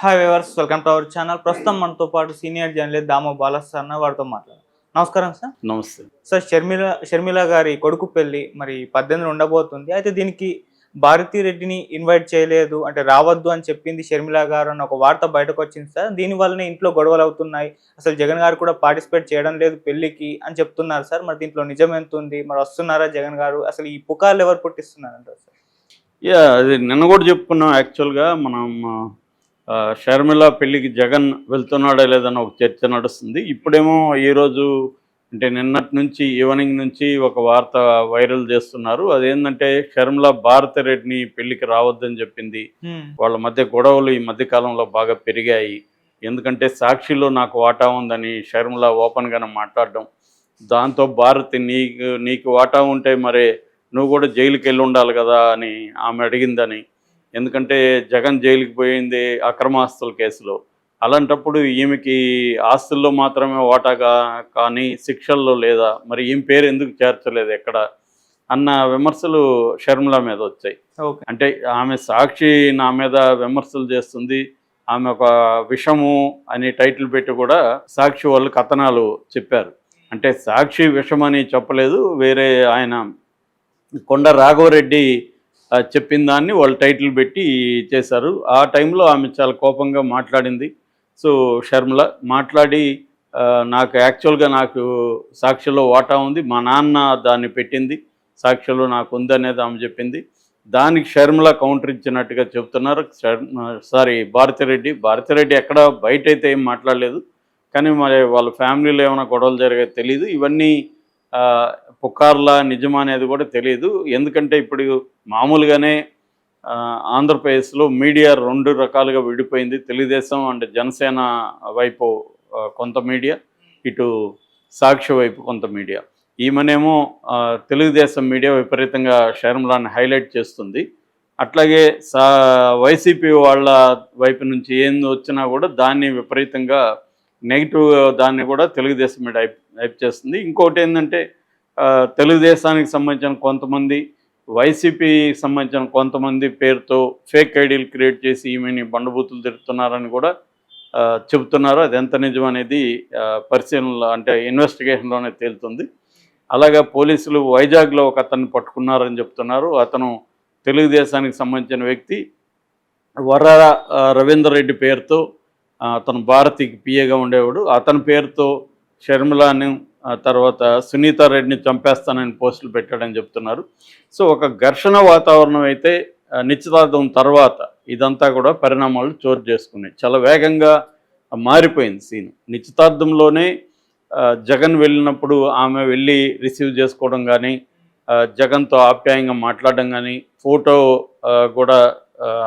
Hi viewers welcome to our channel ప్రస్తుతం మనతో పాటు సీనియర్ జర్నలిస్ట్ దామో బాలస్ అన్న వారితో మాట్లాడారు నమస్కారం సార్. నమస్తే. సార్ షర్మిల షర్మిల గారి కొడుకు పెళ్ళి మరి పద్దెనిమిది ఉండబోతుంది. అయితే దీనికి భారతీ రెడ్డిని ఇన్వైట్ చేయలేదు అంటే రావద్దు అని చెప్పింది షర్మిల గారు అని ఒక వార్త బయటకు వచ్చింది సార్. దీని వల్లనే ఇంట్లో గొడవలు అవుతున్నాయి. అసలు జగన్ గారు కూడా పార్టిసిపేట్ చేయడం లేదు పెళ్ళికి అని చెప్తున్నారు సార్. మరి దీంట్లో నిజం ఎంత ఉంది? మరి వస్తున్నారా జగన్ గారు? అసలు ఈ పుకార్లు ఎవరు పుట్టిస్తున్నారంటారు సార్? యా అది నిన్న కూడా చెప్పుకున్నాం యాక్చువల్గా మనం షర్మిల పెళ్ళికి జగన్ వెళ్తున్నాడా లేదని ఒక చర్చ నడుస్తుంది. ఇప్పుడేమో ఈరోజు అంటే నిన్నటి నుంచి ఈవినింగ్ నుంచి ఒక వార్త వైరల్ చేస్తున్నారు. అదేంటంటే షర్మిల భారతిరెడ్డిని పెళ్ళికి రావద్దని చెప్పింది. వాళ్ళ మధ్య గొడవలు ఈ మధ్య కాలంలో బాగా పెరిగాయి. ఎందుకంటే సాక్షిలో నాకు వాటా ఉందని షర్మిల ఓపెన్గానే మాట్లాడడం. దాంతో భారతి నీకు నీకు వాటా ఉంటే మరి నువ్వు కూడా జైలుకి వెళ్ళి ఉండాలి కదా అని ఆమె అడిగిందని. ఎందుకంటే జగన్ జైలుకి పోయింది అక్రమాస్తుల కేసులో. అలాంటప్పుడు ఈమెకి ఆస్తుల్లో మాత్రమే వాటాగా కానీ శిక్షల్లో లేదా మరి ఈమె పేరు ఎందుకు చేర్చలేదు ఎక్కడ అన్న విమర్శలు షర్మిల మీద వచ్చాయి. అంటే ఆమె సాక్షి నా మీద విమర్శలు చేస్తుంది. ఆమె ఒక విషము అని టైటిల్ పెట్టి కూడా సాక్షి వాళ్ళు కథనాలు చెప్పారు. అంటే సాక్షి విషం అని చెప్పలేదు వేరే ఆయన కొండ రాఘవరెడ్డి చెప్పిన దాన్ని వాళ్ళు టైటిల్ పెట్టి చేశారు. ఆ టైంలో ఆమె చాలా కోపంగా మాట్లాడింది. సో షర్మిల మాట్లాడి నాకు యాక్చువల్గా నాకు సాక్షిలో వాటా ఉంది. మా నాన్న దాన్ని పెట్టింది. సాక్షిలో నాకు ఉందనేది ఆమె చెప్పింది. దానికి షర్మిల కౌంటర్ ఇచ్చినట్టుగా చెప్తున్నారు. శర్మ- సారీ భారతిరెడ్డి. భారతిరెడ్డి ఎక్కడ బయట అయితే ఏం మాట్లాడలేదు. కానీ మరి వాళ్ళ ఫ్యామిలీలో ఏమైనా గొడవలు జరిగే తెలియదు ఇవన్నీ పుకార్లా నిజమా అనేది కూడా తెలియదు ఎందుకంటే ఇప్పుడు మామూలుగానే ఆంధ్రప్రదేశ్లో మీడియా రెండు రకాలుగా విడిపోయింది. తెలుగుదేశం అండ్ జనసేన వైపు కొంత మీడియా ఇటు సాక్షి వైపు కొంత మీడియా. ఈమెనేమో తెలుగుదేశం మీడియా విపరీతంగా షర్మిలాని హైలైట్ చేస్తుంది. అట్లాగే సా వైసీపీ వాళ్ళ వైపు నుంచి ఏం వచ్చినా కూడా దాన్ని విపరీతంగా నెగిటివ్ దాన్ని కూడా తెలుగుదేశం మీడియా హైప్ చేస్తుంది. ఇంకోటి ఏంటంటే తెలుగుదేశానికి సంబంధించిన కొంతమంది వైసీపీకి సంబంధించిన కొంతమంది పేరుతో ఫేక్ ఐడీలు క్రియేట్ చేసి ఈమెని బండబూతులు తిరుగుతున్నారని కూడా చెబుతున్నారు. అది ఎంత నిజం అనేది పరిశీలనలో అంటే ఇన్వెస్టిగేషన్లోనే తేలుతుంది. అలాగే పోలీసులు వైజాగ్లో ఒక అతన్ని పట్టుకున్నారని చెప్తున్నారు. అతను తెలుగుదేశానికి సంబంధించిన వ్యక్తి వర రవీందర్ రెడ్డి పేరుతో అతను భారతికి పిఏగా ఉండేవాడు. అతని పేరుతో షర్మిలాని తర్వాత సునీత రెడ్డిని చంపేస్తానని పోస్టులు పెట్టాడని చెప్తున్నారు. సో ఒక ఘర్షణ వాతావరణం అయితే నిశ్చితార్థం తర్వాత ఇదంతా కూడా పరిణామాలు చోటు చేసుకున్నాయి. చాలా వేగంగా మారిపోయింది సీన్. నిశ్చితార్థంలోనే జగన్ వెళ్ళినప్పుడు ఆమె వెళ్ళి రిసీవ్ చేసుకోవడం కానీ జగన్తో ఆప్యాయంగా మాట్లాడడం కానీ ఫోటో కూడా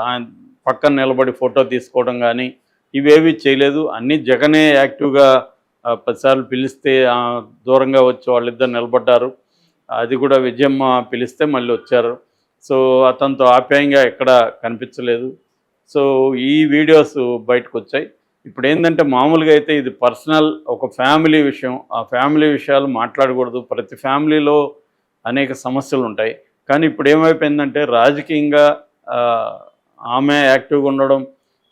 ఆయన పక్కన నిలబడి ఫోటో తీసుకోవడం కానీ ఇవేవి చేయలేదు. అన్నీ జగనే యాక్టివ్గా పదిసార్లు పిలిస్తే దూరంగా వచ్చి వాళ్ళిద్దరు నిలబడ్డారు. అది కూడా విజయమ్మ పిలిస్తే మళ్ళీ వచ్చారు. సో అతనితో ఆప్యాయంగా ఎక్కడ కనిపించలేదు. సో ఈ వీడియోస్ బయటకు వచ్చాయి ఇప్పుడు ఏంటంటే మామూలుగా అయితే ఇది పర్సనల్ ఒక ఫ్యామిలీ విషయం. ఆ ఫ్యామిలీ విషయాలు మాట్లాడకూడదు. ప్రతి ఫ్యామిలీలో అనేక సమస్యలు ఉంటాయి. కానీ ఇప్పుడు ఏమైపోయిందంటే రాజకీయంగా ఆమె యాక్టివ్గా ఉండడం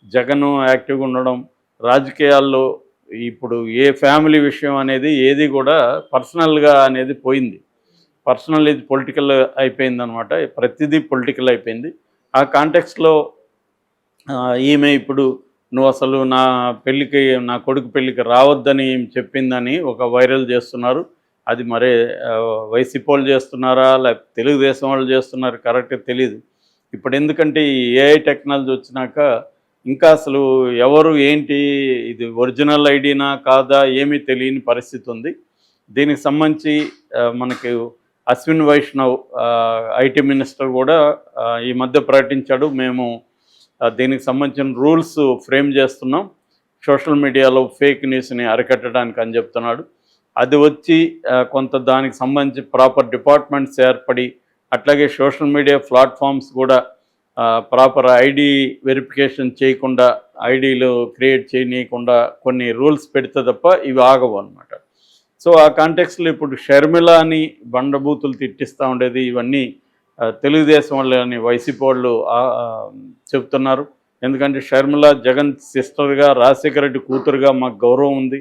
జగన్ యాక్టివ్గా ఉండడం రాజకీయాల్లో ఇప్పుడు ఏ ఫ్యామిలీ విషయం అనేది ఏది కూడా పర్సనల్గా అనేది పోయింది. పర్సనల్ ఇది పొలిటికల్ అయిపోయింది అనమాట ప్రతిదీ పొలిటికల్ అయిపోయింది. ఆ కాంటెక్స్లో ఈమె ఇప్పుడు నువ్వు అసలు నా పెళ్ళికి నా కొడుకు పెళ్ళికి రావద్దని ఏం చెప్పిందని ఒక వైరల్ చేస్తున్నారు. అది మరే ఆ, వైసీపీ వాళ్ళు చేస్తున్నారా? లేకపోతే తెలుగుదేశం వాళ్ళు చేస్తున్నారు? కరెక్ట్గా తెలియదు ఇప్పుడు ఎందుకంటే ఈ ఏఐ టెక్నాలజీ వచ్చినాక ఇంకా అసలు ఎవరు ఏంటి ఇది ఒరిజినల్ ఐడినా కాదా ఏమీ తెలియని పరిస్థితి ఉంది. దీనికి సంబంధించి మనకి అశ్విన్ వైష్ణవ్ ఐటీ మినిస్టర్ కూడా ఈ మధ్య ప్రకటించాడు. మేము దీనికి సంబంధించిన రూల్స్ ఫ్రేమ్ చేస్తున్నాం. సోషల్ మీడియాలో ఫేక్ న్యూస్ని అరికట్టడానికి అని చెప్తున్నాడు. అది వచ్చి కొంత దానికి సంబంధించి ప్రాపర్ డిపార్ట్మెంట్స్ ఏర్పడి అట్లాగే సోషల్ మీడియా ప్లాట్ఫామ్స్ కూడా ప్రాపర్ ఐడి వెరిఫికేషన్ చేయకుండా ఐడీలు క్రియేట్ చేయనీయకుండా కొన్ని రూల్స్ పెడితే తప్ప ఇవి ఆగవు అనమాట సో ఆ కాంటెక్స్లో ఇప్పుడు షర్మిల అని బండబూతులు తిట్టిస్తూ ఉండేది ఇవన్నీ తెలుగుదేశం వాళ్ళు అని వైసీపీ వాళ్ళు చెప్తున్నారు. ఎందుకంటే షర్మిల జగన్ సిస్టర్గా రాజశేఖర రెడ్డి కూతురుగా మాకు గౌరవం ఉంది.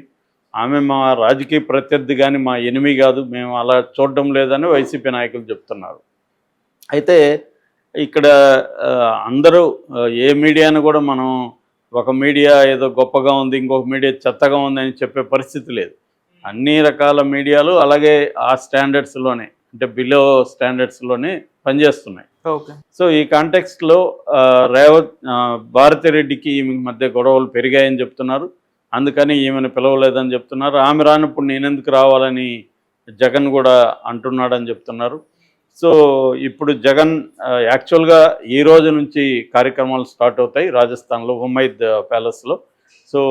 ఆమె మా రాజకీయ ప్రత్యర్థి కానీ మా ఎనిమి కాదు. మేము అలా చూడడం లేదని వైసీపీ నాయకులు చెప్తున్నారు. అయితే ఇక్కడ అందరూ ఏ మీడియాను కూడా మనం ఒక మీడియా ఏదో గొప్పగా ఉంది ఇంకొక మీడియా చెత్తగా ఉంది అని చెప్పే పరిస్థితి లేదు. అన్ని రకాల మీడియాలు అలాగే ఆ స్టాండర్డ్స్లోనే అంటే బిలో స్టాండర్డ్స్లోనే పనిచేస్తున్నాయి. ఓకే. సో ఈ కాంటెక్స్ట్లో రేవత్ భారతిరెడ్డికి ఈమె మధ్య గొడవలు పెరిగాయని చెప్తున్నారు. అందుకని ఈమెను పిలవలేదని చెప్తున్నారు. ఆమె రానప్పుడు నేనెందుకు రావాలని జగన్ కూడా అంటున్నాడని చెప్తున్నారు. సో ఇప్పుడు జగన్ యాక్చువల్గా ఈ రోజు నుంచి కార్యక్రమాలు స్టార్ట్ అవుతాయి రాజస్థాన్లో ఉమైద్ ప్యాలెస్లో. సో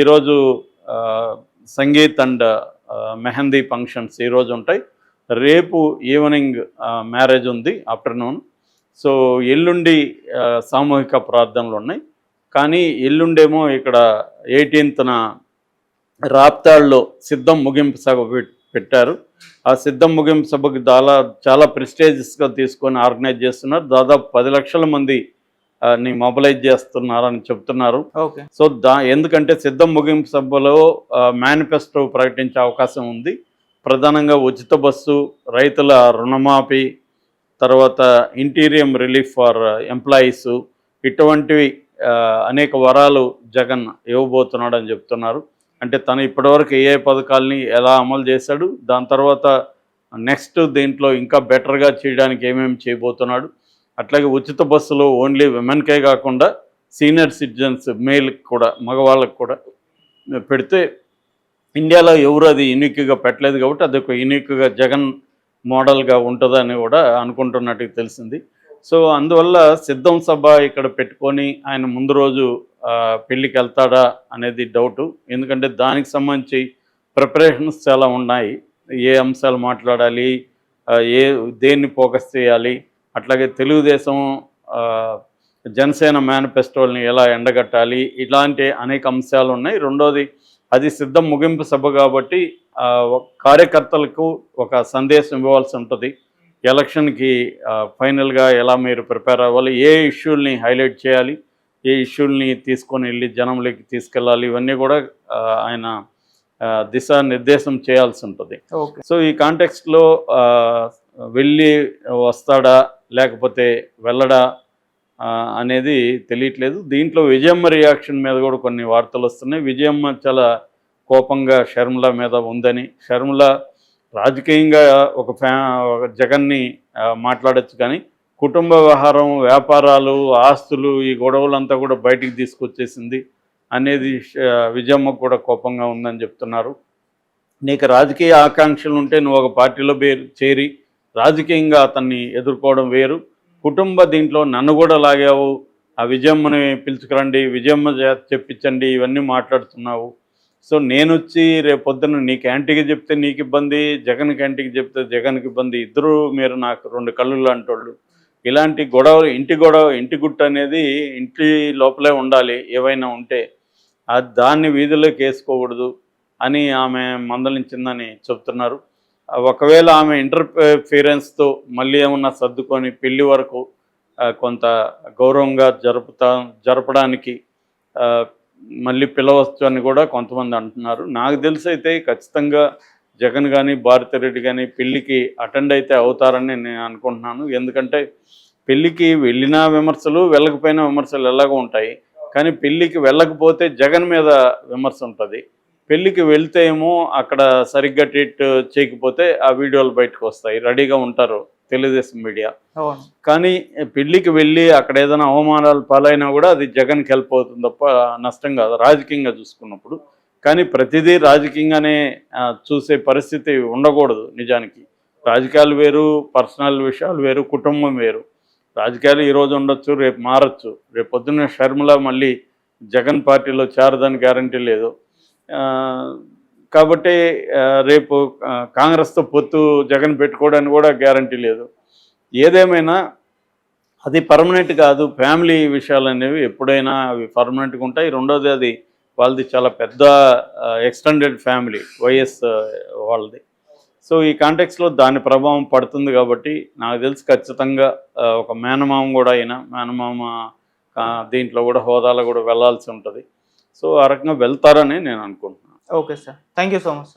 ఈరోజు సంగీత్ అండ్ మెహందీ ఫంక్షన్స్ ఈరోజు ఉంటాయి. రేపు ఈవినింగ్ మ్యారేజ్ ఉంది ఆఫ్టర్నూన్. సో ఎల్లుండి సామూహిక ప్రార్థనలు ఉన్నాయి. కానీ ఎల్లుండేమో ఇక్కడ ఎయిటీన్త్న రాప్తాడ్లో సిద్ధం ముగింపు సభ పెట్టారు. ఆ సిద్ధం ముగింపు సభకు చాలా చాలా ప్రెస్టేజియస్గా తీసుకొని ఆర్గనైజ్ చేస్తున్నారు. దాదాపు పది లక్షల మంది ని మొబలైజ్ చేస్తున్నారని చెప్తున్నారు. ఓకే. సో దా ఎందుకంటే సిద్ధం ముగింపు సభలో మేనిఫెస్టో ప్రకటించే అవకాశం ఉంది. ప్రధానంగా ఉచిత బస్సు రైతుల రుణమాఫీ తర్వాత ఇంటీరియం రిలీఫ్ ఫర్ ఎంప్లాయీస్ ఇటువంటివి అనేక వరాలు జగన్ ఇవ్వబోతున్నాడు అని చెప్తున్నారు. అంటే తను ఇప్పటివరకు ఏ ఏ పథకాలని ఎలా అమలు చేశాడు దాని తర్వాత నెక్స్ట్ దీంట్లో ఇంకా బెటర్గా చేయడానికి ఏమేమి చేయబోతున్నాడు. అట్లాగే ఉచిత బస్సులో ఓన్లీ విమెన్కే కాకుండా సీనియర్ సిటిజన్స్ మేల్కి కూడా మగవాళ్ళకి కూడా పెడితే ఇండియాలో ఎవరు అది యూనిక్గా పెట్టలేదు కాబట్టి అది ఒక యూనిక్గా జగన్ మోడల్గా ఉంటుందని కూడా అనుకుంటున్నట్టు తెలిసింది. సో అందువల్ల సిద్ధం సభ ఇక్కడ పెట్టుకొని ఆయన ముందు రోజు పెళ్ళికి వెళ్తాడా అనేది డౌటు. ఎందుకంటే దానికి సంబంధించి ప్రిపరేషన్స్ చాలా ఉన్నాయి. ఏ అంశాలు మాట్లాడాలి ఏ దేన్ని ఫోకస్ చేయాలి అట్లాగే తెలుగుదేశం జనసేన మేనిఫెస్టోల్ని ఎలా ఎండగట్టాలి ఇలాంటి అనేక అంశాలు ఉన్నాయి. రెండోది అది సిద్ధం ముగింపు సభ కాబట్టి కార్యకర్తలకు ఒక సందేశం ఇవ్వాల్సి ఉంటుంది. ఎలక్షన్కి ఫైనల్గా ఎలా మీరు ప్రిపేర్ అవ్వాలి ఏ ఇష్యూల్ని హైలైట్ చేయాలి ఏ ఇష్యూల్ని తీసుకొని వెళ్ళి జనంలోకి తీసుకెళ్ళాలి ఇవన్నీ కూడా ఆయన దిశానిర్దేశం చేయాల్సి ఉంటుంది. ఓకే. సో ఈ కాంటెక్స్ట్లో వెళ్ళి వస్తాడా లేకపోతే వెళ్ళడా అనేది తెలియట్లేదు. దీంట్లో విజయమ్మ రియాక్షన్ మీద కూడా కొన్ని వార్తలు వస్తున్నాయి. విజయమ్మ చాలా కోపంగా షర్మిల మీద ఉందని షర్మిల రాజకీయంగా ఒక ఫ్యా ఒక జగన్ని మాట్లాడచ్చు మాట్లాడొచ్చు కానీ కుటుంబ వ్యవహారం వ్యాపారాలు ఆస్తులు ఈ గొడవలంతా కూడా బయటికి తీసుకొచ్చేసింది అనేది విజయమ్మ కూడా కోపంగా ఉందని చెప్తున్నారు. నీకు రాజకీయ ఆకాంక్షలు ఉంటే నువ్వు ఒక పార్టీలో చేరి రాజకీయంగా అతన్ని ఎదుర్కోవడం వేరు. కుటుంబ దీంట్లో నన్ను కూడా లాగావు ఆ విజయమ్మని పిలుచుకురండి విజయమ్మ చెప్పించండి ఇవన్నీ మాట్లాడుతున్నావు. సో నేను వచ్చి రేపు పొద్దున్న నీకు యాంటీకి చెప్తే నీకు ఇబ్బంది జగన్కి యాంటీకి చెప్తే జగన్కి ఇబ్బంది ఇద్దరు మీరు నాకు రెండు కళ్ళు లాంటోళ్ళు ఇలాంటి గొడవ ఇంటి గొడవ ఇంటి గుట్ట అనేది ఇంటి లోపలే ఉండాలి ఏవైనా ఉంటే. దాన్ని వీధిలోకి వేసుకోకూడదు అని ఆమె మందలించిందని చెప్తున్నారు. ఒకవేళ ఆమె ఇంటర్ఫీరెన్స్తో మళ్ళీ ఏమన్నా సర్దుకొని పెళ్ళి వరకు కొంత గౌరవంగా జరుపుతా జరపడానికి మళ్ళీ పిలవచ్చు అని కూడా కొంతమంది అంటున్నారు. నాకు తెలిసి అయితే ఖచ్చితంగా జగన్ కానీ భారతిరెడ్డి కానీ పెళ్ళికి అటెండ్ అయితే అవుతారని నేను అనుకుంటున్నాను. ఎందుకంటే పెళ్ళికి వెళ్ళినా విమర్శలు వెళ్ళకపోయినా విమర్శలు ఎలాగో ఉంటాయి. కానీ పెళ్ళికి వెళ్ళకపోతే జగన్ మీద విమర్శ ఉంటుంది. పెళ్ళికి వెళ్తే ఏమో అక్కడ సరిగ్గా ట్రీట్ చేయకపోతే ఆ వీడియోలు బయటకు వస్తాయి. రెడీగా ఉంటారు తెలుగుదేశం మీడియా. కానీ పెళ్ళికి వెళ్ళి అక్కడ ఏదైనా అవమానాలు పాలైనా కూడా అది జగన్కి హెల్ప్ అవుతుంది తప్ప నష్టం కాదు. రాజకీయంగా చూసుకున్నప్పుడు. కానీ ప్రతిదీ రాజకీయంగానే చూసే పరిస్థితి ఉండకూడదు నిజానికి. రాజకీయాలు వేరు పర్సనల్ విషయాలు వేరు కుటుంబం వేరు. రాజకీయాలు ఈరోజు ఉండొచ్చు రేపు మారచ్చు. రేపు పొద్దున్న షర్మిల మళ్ళీ జగన్ పార్టీలో చేరదని గ్యారంటీ లేదు. కాబట్టి రేపు కాంగ్రెస్తో పొత్తు జగన్ పెట్టుకోవడానికి కూడా గ్యారంటీ లేదు. ఏదేమైనా అది పర్మనెంట్ కాదు ఫ్యామిలీ విషయాలు అనేవి ఎప్పుడైనా అవి పర్మనెంట్గా ఉంటాయి. రెండోది అది వాళ్ళది చాలా పెద్ద ఎక్స్టెండెడ్ ఫ్యామిలీ వైఎస్ వాళ్ళది. సో ఈ కాంటెక్స్లో దాని ప్రభావం పడుతుంది కాబట్టి నాకు తెలిసి ఖచ్చితంగా ఒక మేనమామ కూడా అయినా మేనమామ దీంట్లో కూడా హోదాలో కూడా వెళ్ళాల్సి ఉంటుంది. సో ఆ రకంగా వెళ్తారని నేను అనుకుంటున్నాను. Okay sir. Thank you so much sir.